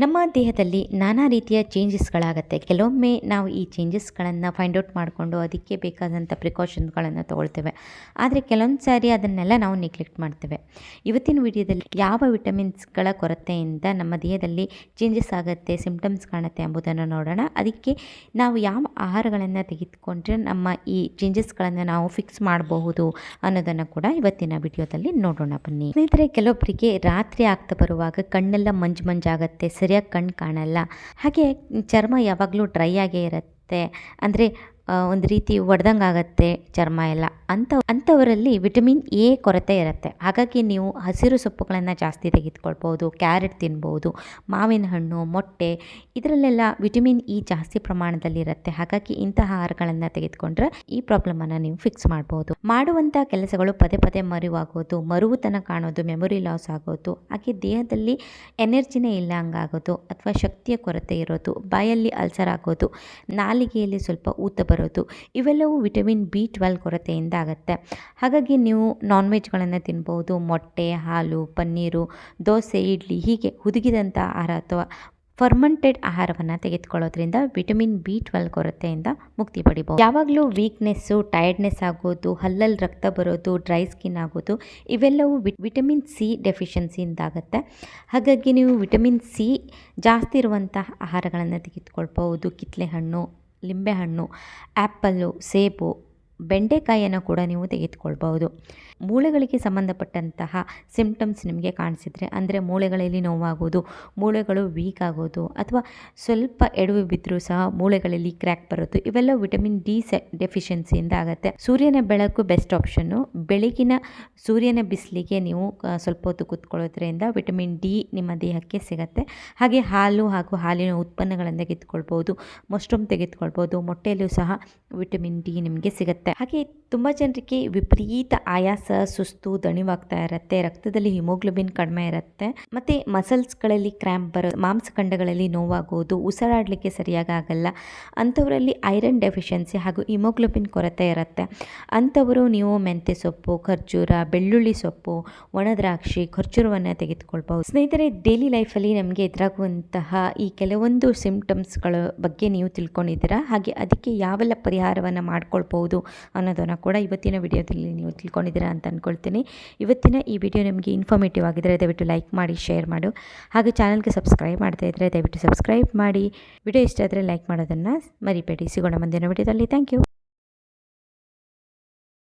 ನಮ್ಮ ದೇಹದಲ್ಲಿ ನಾನಾ ರೀತಿಯ ಚೇಂಜಸ್ಗಳಾಗತ್ತೆ ಕೆಲವೊಮ್ಮೆ ನಾವು ಈ ಚೇಂಜಸ್ಗಳನ್ನು ಫೈಂಡ್ ಔಟ್ ಮಾಡಿಕೊಂಡು ಅದಕ್ಕೆ ಬೇಕಾದಂಥ ಪ್ರಿಕಾಷನ್ಸ್ಗಳನ್ನು ತೊಗೊಳ್ತೇವೆ. ಆದರೆ ಕೆಲವೊಂದು ಸಾರಿ ಅದನ್ನೆಲ್ಲ ನಾವು ನೆಗ್ಲೆಕ್ಟ್ ಮಾಡ್ತೇವೆ. ಇವತ್ತಿನ ವಿಡಿಯೋದಲ್ಲಿ ಯಾವ ವಿಟಮಿನ್ಸ್ಗಳ ಕೊರತೆಯಿಂದ ನಮ್ಮ ದೇಹದಲ್ಲಿ ಚೇಂಜಸ್ ಆಗುತ್ತೆ ಸಿಂಪ್ಟಮ್ಸ್ ಕಾಣುತ್ತೆ ಎಂಬುದನ್ನು ನೋಡೋಣ. ಅದಕ್ಕೆ ನಾವು ಯಾವ ಆಹಾರಗಳನ್ನು ತೆಗೆದುಕೊಂಡ್ರೆ ನಮ್ಮ ಈ ಚೇಂಜಸ್ಗಳನ್ನು ನಾವು ಫಿಕ್ಸ್ ಮಾಡಬಹುದು ಅನ್ನೋದನ್ನು ಕೂಡ ಇವತ್ತಿನ ವಿಡಿಯೋದಲ್ಲಿ ನೋಡೋಣ ಬನ್ನಿ. ಸ್ನೇಹಿತರೆ, ಕೆಲವೊಬ್ಬರಿಗೆ ರಾತ್ರಿ ಆಗ್ತಾ ಬರುವಾಗ ಕಣ್ಣೆಲ್ಲ ಮಂಜು ಮಂಜಾಗತ್ತೆ ಸರಿಯಾಗಿ ಕಣ್ಣು ಕಾಣಲ್ಲ. ಹಾಗೆ ಚರ್ಮ ಯಾವಾಗಲೂ ಡ್ರೈ ಆಗೇ ಇರುತ್ತೆ. ಅಂದರೆ ಒಂದು ರೀತಿ ಒಡೆದಂಗೆ ಆಗುತ್ತೆ ಚರ್ಮ ಎಲ್ಲ. ಅಂಥ, ಅಂಥವರಲ್ಲಿ ವಿಟಮಿನ್ ಎ ಕೊರತೆ ಇರುತ್ತೆ. ಹಾಗಾಗಿ ನೀವು ಹಸಿರು ಸೊಪ್ಪುಗಳನ್ನು ಜಾಸ್ತಿ ತೆಗೆದುಕೊಳ್ಬೋದು, ಕ್ಯಾರೆಟ್ ತಿನ್ಬೋದು, ಮಾವಿನ ಹಣ್ಣು, ಮೊಟ್ಟೆ, ಇದರಲ್ಲೆಲ್ಲ ವಿಟಮಿನ್ ಇ ಜಾಸ್ತಿ ಪ್ರಮಾಣದಲ್ಲಿ ಇರುತ್ತೆ. ಹಾಗಾಗಿ ಇಂತಹ ಆಹಾರಗಳನ್ನು ತೆಗೆದುಕೊಂಡ್ರೆ ಈ ಪ್ರಾಬ್ಲಮನ್ನು ನೀವು ಫಿಕ್ಸ್ ಮಾಡ್ಬೋದು. ಮಾಡುವಂಥ ಕೆಲಸಗಳು ಪದೇ ಪದೇ ಮರಿವಾಗೋದು, ಮರುವುತನ ಕಾಣೋದು, ಮೆಮೊರಿ ಲಾಸ್ ಆಗೋದು, ಹಾಗೆ ದೇಹದಲ್ಲಿ ಎನರ್ಜಿನೇ ಇಲ್ಲ ಹಂಗಾಗೋದು ಅಥವಾ ಶಕ್ತಿಯ ಕೊರತೆ ಇರೋದು, ಬಾಯಲ್ಲಿ ಅಲ್ಸರ್ ಆಗೋದು, ನಾಲಿಗೆಯಲ್ಲಿ ಸ್ವಲ್ಪ ಊತ ಬರೋದು ಇವೆಲ್ಲವೂ ವಿಟಮಿನ್ ಬಿ ಟ್ವೆಲ್ ಕೊರತೆಯಿಂದ ಆಗುತ್ತೆ. ಹಾಗಾಗಿ ನೀವು ನಾನ್ ವೆಜ್ಗಳನ್ನು ತಿನ್ಬೋದು. ಮೊಟ್ಟೆ, ಹಾಲು, ಪನ್ನೀರು, ದೋಸೆ, ಇಡ್ಲಿ ಹೀಗೆ ಹುದುಗಿದಂಥ ಆಹಾರ ಅಥವಾ ಫರ್ಮಂಟೆಡ್ ಆಹಾರವನ್ನು ತೆಗೆದುಕೊಳ್ಳೋದ್ರಿಂದ ವಿಟಮಿನ್ ಬಿ ಟ್ವೆಲ್ ಕೊರತೆಯಿಂದ ಮುಕ್ತಿ ಪಡಿಬೋದು ಯಾವಾಗಲೂ ವೀಕ್ನೆಸ್ಸು ಟಯರ್ಡ್ನೆಸ್ ಆಗೋದು ಹಲ್ಲಲ್ಲಿ ರಕ್ತ ಬರೋದು ಡ್ರೈ ಸ್ಕಿನ್ ಆಗೋದು, ಇವೆಲ್ಲವೂ ವಿಟಮಿನ್ ಸಿ ಡೆಫಿಷಿಯನ್ಸಿಯಿಂದ ಆಗುತ್ತೆ. ಹಾಗಾಗಿ ನೀವು ವಿಟಮಿನ್ ಸಿ ಜಾಸ್ತಿ ಇರುವಂತಹ ಆಹಾರಗಳನ್ನು ತೆಗೆದುಕೊಳ್ಬೋದು ಕಿತ್ತಳೆ ಹಣ್ಣು ಲಿಂಬೆಹಣ್ಣು ಆ್ಯಪಲ್ಲು ಸೇಬು ಬೆಂಡೆಕಾಯಿಯನ್ನು ಕೂಡ ನೀವು ತೆಗೆದುಕೊಳ್ಬಹುದು. ಮೂಳೆಗಳಿಗೆ ಸಂಬಂಧಪಟ್ಟಂತಹ ಸಿಂಪ್ಟಮ್ಸ್ ನಿಮಗೆ ಕಾಣಿಸಿದರೆ, ಅಂದರೆ ಮೂಳೆಗಳಲ್ಲಿ ನೋವಾಗೋದು, ಮೂಳೆಗಳು ವೀಕ್ ಆಗೋದು, ಅಥವಾ ಸ್ವಲ್ಪ ಎಡವಿ ಬಿದ್ದರೂ ಸಹ ಮೂಳೆಗಳಲ್ಲಿ ಕ್ರ್ಯಾಕ್ ಬರೋದು, ಇವೆಲ್ಲ ವಿಟಮಿನ್ ಡಿ ಸೆ ಡೆಫಿಷಿಯನ್ಸಿಯಿಂದ ಆಗುತ್ತೆ. ಸೂರ್ಯನ ಬೆಳಕು ಬೆಸ್ಟ್ ಆಪ್ಷನ್ನು ಬೆಳಗಿನ ಸೂರ್ಯನ ಬಿಸಿಲಿಗೆ ನೀವು ಸ್ವಲ್ಪ ಹೊತ್ತು ಕೂತ್ಕೊಳ್ಳೋದ್ರಿಂದ ವಿಟಮಿನ್ ಡಿ ನಿಮ್ಮ ದೇಹಕ್ಕೆ ಸಿಗುತ್ತೆ. ಹಾಗೆ ಹಾಲು ಹಾಗೂ ಹಾಲಿನ ಉತ್ಪನ್ನಗಳನ್ನು ತೆಗೆದುಕೊಳ್ಬೋದು ಮಶ್ರೂಮ್ ತೆಗೆದುಕೊಳ್ಬೋದು ಮೊಟ್ಟೆಯಲ್ಲೂ ಸಹ ವಿಟಮಿನ್ ಡಿ ನಿಮಗೆ ಸಿಗುತ್ತೆ. ಹಾಗೆ ತುಂಬ ಜನರಿಗೆ ವಿಪರೀತ ಆಯಾಸ, ಸುಸ್ತು, ದಣಿವಾಗ್ತಾ ಇರುತ್ತೆ. ರಕ್ತದಲ್ಲಿ ಹಿಮೋಗ್ಲೋಬಿನ್ ಕಡಿಮೆ ಇರುತ್ತೆ. ಮತ್ತು ಮಸಲ್ಸ್ಗಳಲ್ಲಿ ಕ್ರ್ಯಾಂಪ್ ಬರೋ, ಮಾಂಸಖಂಡಗಳಲ್ಲಿ ನೋವಾಗೋದು, ಉಸಿರಾಡಲಿಕ್ಕೆ ಸರಿಯಾಗಿ ಆಗಲ್ಲ. ಅಂಥವರಲ್ಲಿ ಐರನ್ ಡೆಫಿಷಿಯನ್ಸಿ ಹಾಗೂ ಹಿಮೋಗ್ಲೋಬಿನ್ ಕೊರತೆ ಇರುತ್ತೆ. ಅಂಥವರು ನೀವು ಮೆಂತ್ಯ ಸೊಪ್ಪು, ಖರ್ಜೂರ, ಬೆಳ್ಳುಳ್ಳಿ ಸೊಪ್ಪು ಒಣದ್ರಾಕ್ಷಿ ಖರ್ಜೂರವನ್ನು ತೆಗೆದುಕೊಳ್ಬಹುದು. ಸ್ನೇಹಿತರೆ ಡೈಲಿ ಲೈಫಲ್ಲಿ ನಮಗೆ ಎದುರಾಗುವಂತಹ ಈ ಕೆಲವೊಂದು ಸಿಂಪ್ಟಮ್ಸ್ಗಳ ಬಗ್ಗೆ ನೀವು ತಿಳ್ಕೊಂಡಿದ್ದೀರಾ? ಹಾಗೆ ಅದಕ್ಕೆ ಯಾವೆಲ್ಲ ಪರಿಹಾರವನ್ನು ಮಾಡ್ಕೊಳ್ಬೋದು ಅನ್ನೋದನ್ನು ಕೂಡ ಇವತ್ತಿನ ವಿಡಿಯೋದಲ್ಲಿ ನೀವು ತಿಳ್ಕೊಂಡಿದ್ದೀರಾ ಅಂತ ಅಂದ್ಕೊಳ್ತೀನಿ ಇವತ್ತಿನ ಈ ವಿಡಿಯೋ ನಿಮಗೆ ಇನ್ಫಾರ್ಮೇಟಿವ್ ಆಗಿದ್ದರೆ ದಯವಿಟ್ಟು ಲೈಕ್ ಮಾಡಿ ಶೇರ್ ಮಾಡು. ಹಾಗೆ ಚಾನಲ್ಗೆ ಸಬ್ಸ್ಕ್ರೈಬ್ ಮಾಡ್ತಾ ಇದ್ದರೆ ದಯವಿಟ್ಟು ಸಬ್ಸ್ಕ್ರೈಬ್ ಮಾಡಿ. ವಿಡಿಯೋ ಇಷ್ಟ ಆದರೆ ಲೈಕ್ ಮಾಡೋದನ್ನು ಮರಿಬೇಡಿ. ಸಿಗೋಣ ಮುಂದಿನ ವಿಡಿಯೋದಲ್ಲಿ. Thank you